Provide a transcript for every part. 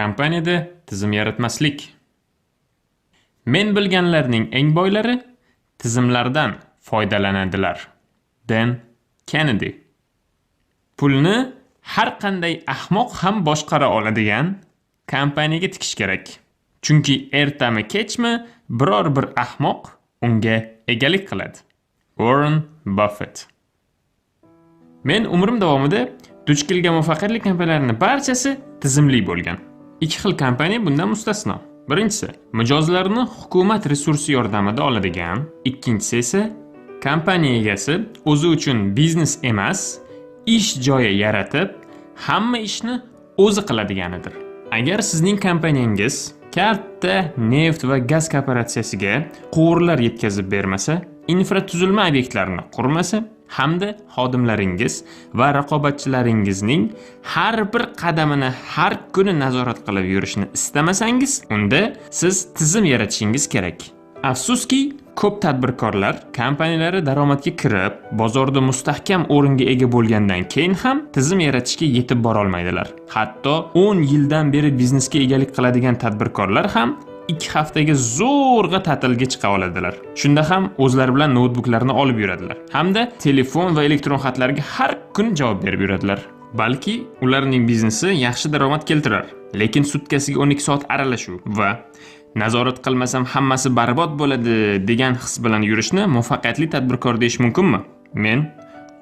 kompaniyada tizim yaratmaslik men bilganlarning eng boylari tizimlardan foydalanadilar. Dan kennedy. Pulni har qanday ahmoq ham boshqara oladigan kompaniyaga tikish kerak. Chunki ertami kechmi biror bir ahmoq unga egalik qiladi. Warren buffett. Men umrim davomida duch kelgan muvaffaqiyatli kompaniyalarning barchasi tizimli bo'lgan. Ikki xil kompaniya bundan mustasno. Birinchisi mijozlarni hukumat resursi yordamida oladigan ikkinchisi esa kompaniya egasi o'zi uchun biznes emas ish joyi yaratib hamma ishni o'zi qiladiganidir. Agar sizning kompaniyangiz katta neft va gaz kooperatsiyasiga quvurlar yetkazib bermasa infratuzilma obyektlarini qurmasa hamda xodimlaringiz va raqobatchilaringizning har bir qadamini har kuni nazorat qilib yurishni istamasangiz unda siz tizim yaratishingiz kerak. Afsuski ko'p tadbirkorlar kompaniyalari daromadga kirib bozorda mustahkam o'ringa ega bo'lgandan keyin ham tizim yaratishga yetib borolmaydilar. Hatto 10 yildan beri biznesga egalik qiladigan tadbirkorlar ham ikki haftaga zo'rg'a ta'tilga chiqa oladilar. Shunda ham o'zlari bilan noutbuklarni olib yuradilar. Hamda telefon va elektron xatlarga har kun javob berib yuradilar. Balki ularning biznesi yaxshi daromad keltirar lekin sutkasiga 12 soat aralashuv va nazorat qilmasam hammasi barbod bo'ladi degan his bilan yurishni muvaffaqiyatli tadbirkor deyish mumkinmi? Men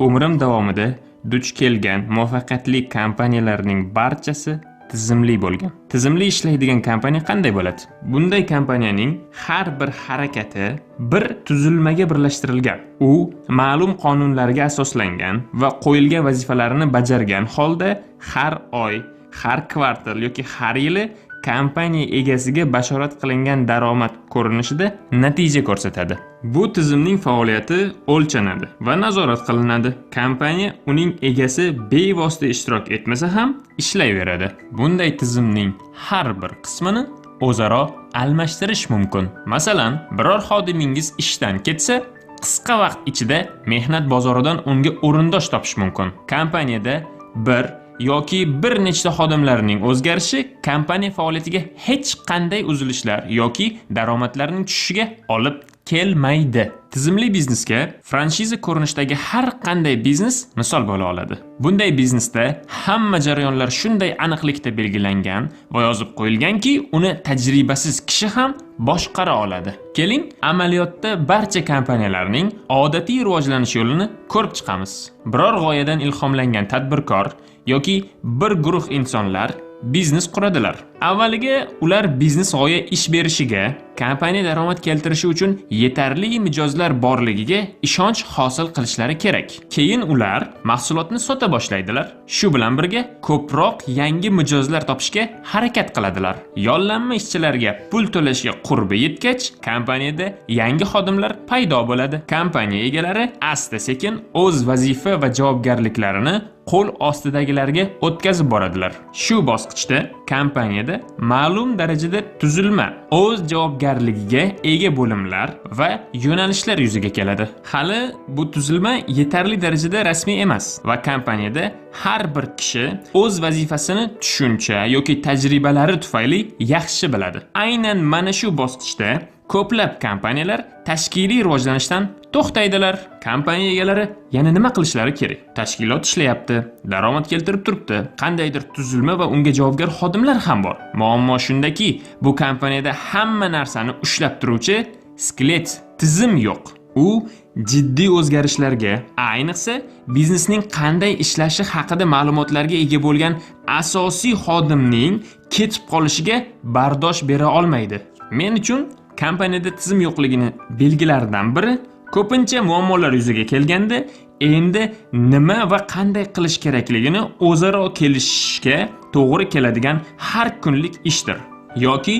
umrim davomida duch kelgan muvaffaqiyatli kompaniyalarning barchasi tizimli bo'lgan. Tizimli ishlaydigan kompaniya qanday bo'ladi? Bunday kompaniyaning har bir harakati bir tuzilmaga birlashtirilgan. U ma'lum qonunlarga asoslangan va qo'yilgan vazifalarni bajargan holda har oy har kvartal yoki har yili kompaniya egasiga bashorat qilingan daromad ko'rinishida natija ko'rsatadi. Bu tizimning faoliyati o'lchanadi va nazorat qilinadi. Kompaniya uning egasi bevosita ishtirok etmasa ham ishlayveradi. Bunday tizimning har bir qismini o'zaro almashtirish mumkin. Masalan biror xodimingiz ishdan ketsa qisqa vaqt ichida mehnat bozoridan unga o'rindosh topish mumkin. Kompaniyada bir yoki bir nechta xodimlarning o'zgarishi kompaniya faoliyatiga hech qanday uzilishlar yoki daromadlarning tushishiga olib kelmaydi. Tizimli biznesga franshiza ko'rinishidagi har qanday biznes misol bo'la oladi. Bunday biznesda hamma jarayonlar shunday aniqlikda belgilangan va yozib qo'yilganki uni tajribasiz kishi ham boshqara oladi. Keling amaliyotda barcha kompaniyalarning odatiy rivojlanish yo'lini ko'rib chiqamiz. Biror g'oyadan ilhomlangan tadbirkor yoki bir guruh insonlar biznes quradilar. Avvaliga ular biznes g'oya ish berishiga kompaniya daromad keltirishi uchun yetarli mijozlar borligiga ishonch hosil qilishlari kerak. Keyin ular mahsulotni sota boshlaydilar. Shu bilan birga ko'proq yangi mijozlar topishga harakat qiladilar. Yollanma ishchilarga pul to'lashga qurbi yetgach kompaniyada yangi xodimlar paydo bo'ladi. Kompaniya egalari asta sekin o'z vazifa va javobgarliklarini qo'l ostidagilarga o'tkazib boradilar. Shu bosqichda kompaniyada ma'lum darajada tuzilma o'z javobgarligiga ega bo'limlar va yo'nalishlar yuzaga keladi. Hali bu tuzilma yetarli darajada rasmiy emas va kompaniyada har bir kishi o'z vazifasini tushuncha yoki tajribalari tufayli yaxshi biladi. Aynan mana shu bosqichda ko'plab kompaniyalar tashkiliy rivojlanishdan to'xtaydilar. Kompaniya egalari yana nima qilishlari kerak? Tashkilot ishlayapti daromad keltirib turibdi. Qandaydir tuzilma va unga javobgar xodimlar ham bor. Muammo shundaki bu kompaniyada hamma narsani ushlab turuvchi skelet tizim yo'q. U jiddiy o'zgarishlarga ayniqsa biznesning qanday ishlashi haqida ma'lumotlarga ega bo'lgan asosiy xodimning ketib qolishiga bardosh bera olmaydi. Men uchun kompaniyada tizim yo'qligini belgilaridan biri ko'pincha muammolar yuzaga kelganda endi nima va qanday qilish kerakligini o'zaro kelishishga to'g'ri keladigan har kunlik ishdir yoki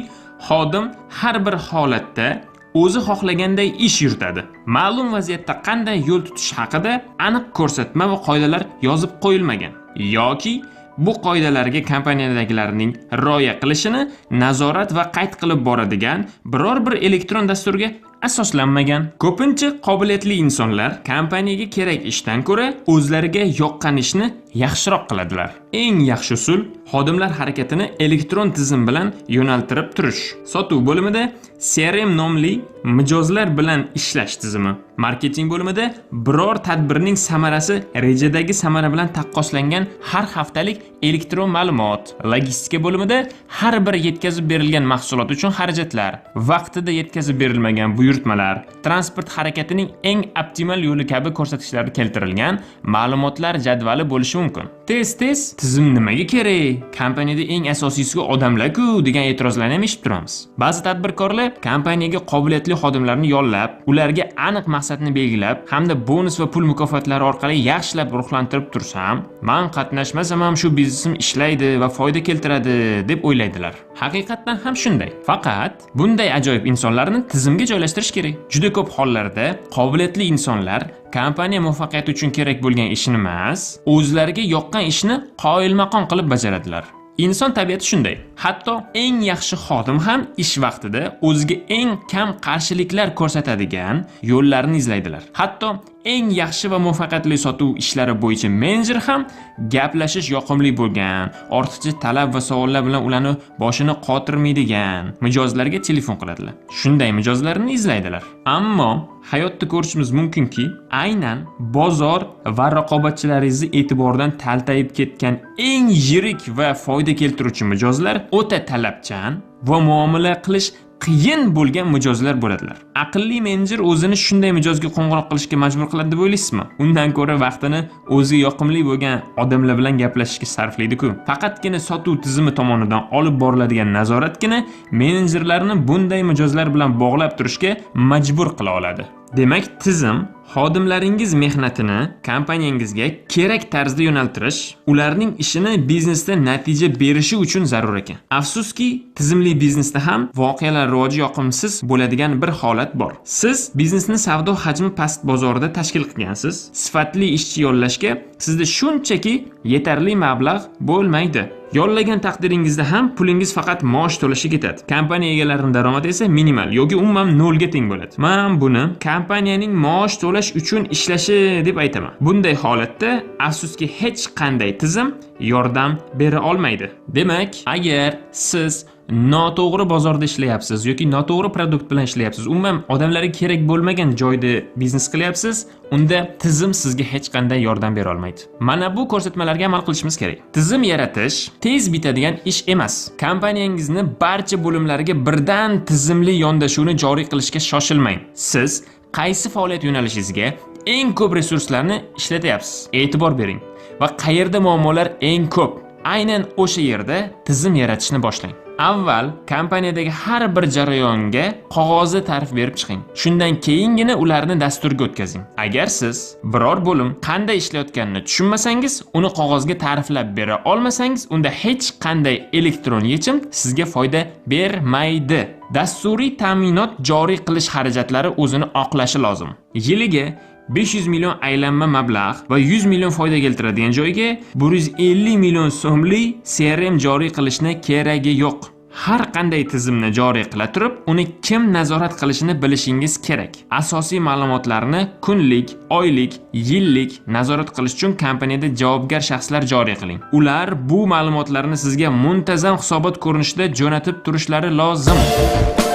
xodim har bir holatda o'zi xohlaganday ish yuritadi. Ma'lum vaziyatda qanday yo'l tutish haqida aniq ko'rsatma va qoidalar yozib qo'yilmagan yoki bu qoidalarga kompaniyadagilarning rioya qilishini nazorat va qayd qilib boradigan biror bir elektron dasturga asoslanmagan. Ko'pincha qobiliyatli insonlar kompaniyaga kerak ishdan ko'ra o'zlariga yoqqan ishni yaxshiroq qiladilar. Eng yaxshi usul xodimlar harakatini elektron tizim bilan yo'naltirib turish. Sotuv bo'limida CRM nomli mijozlar bilan ishlash tizimi. Marketing bo'limida biror tadbirning samarasi rejadagi samara bilan taqqoslangan har haftalik elektron ma'lumot. Logistika bo'limida har bir yetkazib berilgan mahsulot uchun xarajatlar, vaqtida yetkazib berilmagan buyurtmalar, transport harakatining eng optimal yo'li kabi ko'rsatkichlar keltirilgan ma'lumotlar jadvali bo'lishi mumkin. Tez-tez tizim nimaga kerak? Kompaniyada eng asosiysi odamlar-ku degan e'tirozlarni ham eshitib turamiz. Ba'zi tadbirkorlar kompaniyaga qobiliyatli xodimlarni yollab, ularga aniq maqsadni belgilab, hamda bonus va pul mukofotlari orqali yaxshilab ruhlantirib tursam, men qatnashmasam ham shu biznesim ishlaydi va foyda keltiradi deb o'ylaydilar. Haqiqatdan ham shunday. Faqat bunday ajoyib insonlarni tizimga joylashtirish kerak. Juda ko'p hollarda qobiliyatli insonlar kompaniya muvaffaqiyati uchun kerak bo'lgan ishni emas, o'zlariga yoqqan ishni qoyilmaqom qilib bajaradilar. Inson tabiati shunday. Hatto eng yaxshi xodim ham ish vaqtida o'ziga eng kam qarshiliklar ko'rsatadigan yo'llarni izlaydilar. Hatto eng yaxshi va muvaffaqiyatli sotuv ishlari bo'yicha menejer ham gaplashish yoqimli bo'lgan, ortiqcha talab va savollar bilan ularni boshini qotirmaydigan mijozlarga telefon qiladilar. Shunday mijozlarni izlaydilar. Ammo hayotda ko'rishimiz mumkinki, aynan bozor va raqobatchilaringizni e'tibordan taltayib ketgan eng yirik va foyda keltiruvchi mijozlar o'ta talabchan va muomala qilish qiyin bo'lgan mijozlar bo'ladilar. Aqlli menejer o'zini shunday mijozga qo'ng'iroq qilishga majbur qiladi deb o'ylaysizmi? Undan ko'ra vaqtini o'ziga yoqimli bo'lgan odamlar bilan gaplashishga sarflaydi-ku. Faqatgina sotuv tizimi tomonidan olib boriladigan nazoratgina menejerlarni bunday mijozlar bilan bog'lab turishga majbur qila oladi. Demak, tizim xodimlaringiz mehnatini kompaniyangizga kerak tarzda yo'naltirish, ularning ishini biznesda natija berishi uchun zarur ekan. Afsuski, tizimli biznesda ham voqealar rivoji yoqimsiz bo'ladigan bir holat bor. Siz biznesni savdo hajmi past bozorida tashkil qilgansiz. Sifatli ishchi yollashga sizda shunchaki yetarli mablag' bo'lmaydi. Yollagan taqdiringizda ham pulingiz faqat maosh to'lashga ketadi. Kompaniya egalarining daromadi esa minimal yoki umuman nolga teng bo'ladi. Men buni kompaniyaning maosh to'lash uchun ishlashi deb aytaman. Bunday holatda afsuski hech qanday tizim yordam bera olmaydi. Demak, agar siz noto'g'ri bozorda ishlayapsiz yoki noto'g'ri produkt bilan ishlayapsiz, umuman odamlarga kerak bo'lmagan joyda biznes qilyapsiz, unda tizim sizga hech qanday yordam bera olmaydi. Mana bu ko'rsatmalarga amal qilishimiz kerak. Tizim yaratish tez bitadigan ish emas. Kompaniyangizni barcha bo'limlariga birdan tizimli yondashuvni joriy qilishga shoshilmang. Siz qaysi faoliyat yo'nalishingizga eng ko'p resurslarni ishlatyapsiz? E'tibor bering va qayerda muammolar eng ko'p? Aynan o'sha yerda tizim yaratishni boshlang. Avval kompaniyadagi har bir jarayonga qog'ozda ta'rif berib chiqing. Shundan keyingina ularni dasturga o'tkazing. Agar siz biror bo'lim qanday ishlayotganini tushunmasangiz, uni qog'ozga ta'riflab bera olmasangiz, unda hech qanday elektron yechim sizga foyda bermaydi. Dasturiy ta'minot joriy qilish xarajatlari o'zini oqlashi lozim. Yiliga 500 million aylanma mablag' va 100 million foyda keltiradigan joyga 150 million so'mli CRM joriy qilishni keragi yo'q. Har qanday tizimni joriy qila turib, uni kim nazorat qilishini bilishingiz kerak. Asosiy ma'lumotlarni kunlik, oylik, yillik nazorat qilish uchun kompaniyada javobgar shaxslar joriy qiling. Ular bu ma'lumotlarni sizga muntazam hisobot ko'rinishida jo'natib turishlari lozim.